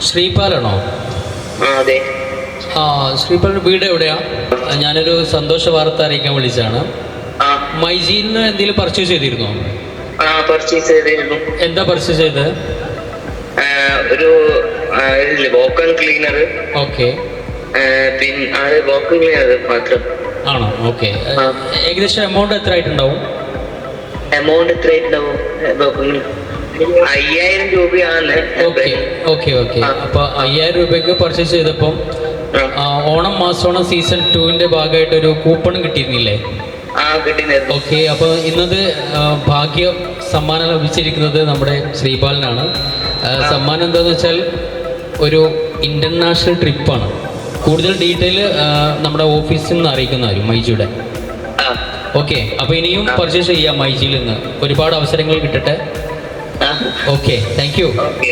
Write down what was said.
ശ്രീപാലാണോ? ആ അതെ. ആ ശ്രീപാലിന്റെ വീട് എവിടെയാ? ഞാനൊരു സന്തോഷ വാർത്ത അറിയിക്കാൻ വിളിച്ചാണ് മൈജിയിൽ നിന്ന് എന്തെങ്കിലും പർച്ചേസ് ചെയ്തിരുന്നോ? പർച്ചേസ് ചെയ്തിരുന്നു. എന്താ പർച്ചേസ് ചെയ്തത് ഒരു വോക്കൽ ക്ലീനർ ഓക്കെ പിന്നെ അത് ക്ലീനർ മാത്രം. ആണോ? ഓക്കെ ഏകദേശം എമൗണ്ട് എത്ര ആയിട്ടുണ്ടാവും എമൗണ്ട് എത്ര വോക്കൺ അയ്യായിരം രൂപയാണ് ഓക്കെ ഓക്കെ. അപ്പൊ അയ്യായിരം രൂപയ്ക്ക് പർച്ചേസ് ചെയ്തപ്പം ഓണം മാസോണം സീസൺ ടുവിന്റെ ഭാഗമായിട്ട് ഒരു കൂപ്പൺ കിട്ടിയിരുന്നില്ലേ? ഓക്കെ അപ്പോൾ ഇന്നത് ഭാഗ്യം സമ്മാനം ലഭിച്ചിരിക്കുന്നത് നമ്മുടെ ശ്രീപാലിനാണ്. സമ്മാനം എന്താന്ന് വെച്ചാൽ ഒരു ഇന്റർനാഷണൽ ട്രിപ്പാണ് കൂടുതൽ ഡീറ്റെയിൽ നമ്മുടെ ഓഫീസിൽ നിന്ന് അറിയിക്കുന്നതായിരിക്കും മൈജിയുടെ ഓക്കെ അപ്പോൾ ഇനിയും പർച്ചേസ് ചെയ്യാം മൈജിയിൽ നിന്ന് ഒരുപാട് അവസരങ്ങൾ കിട്ടട്ടെ. ആ ഓക്കെ താങ്ക് യു ഓക്കെ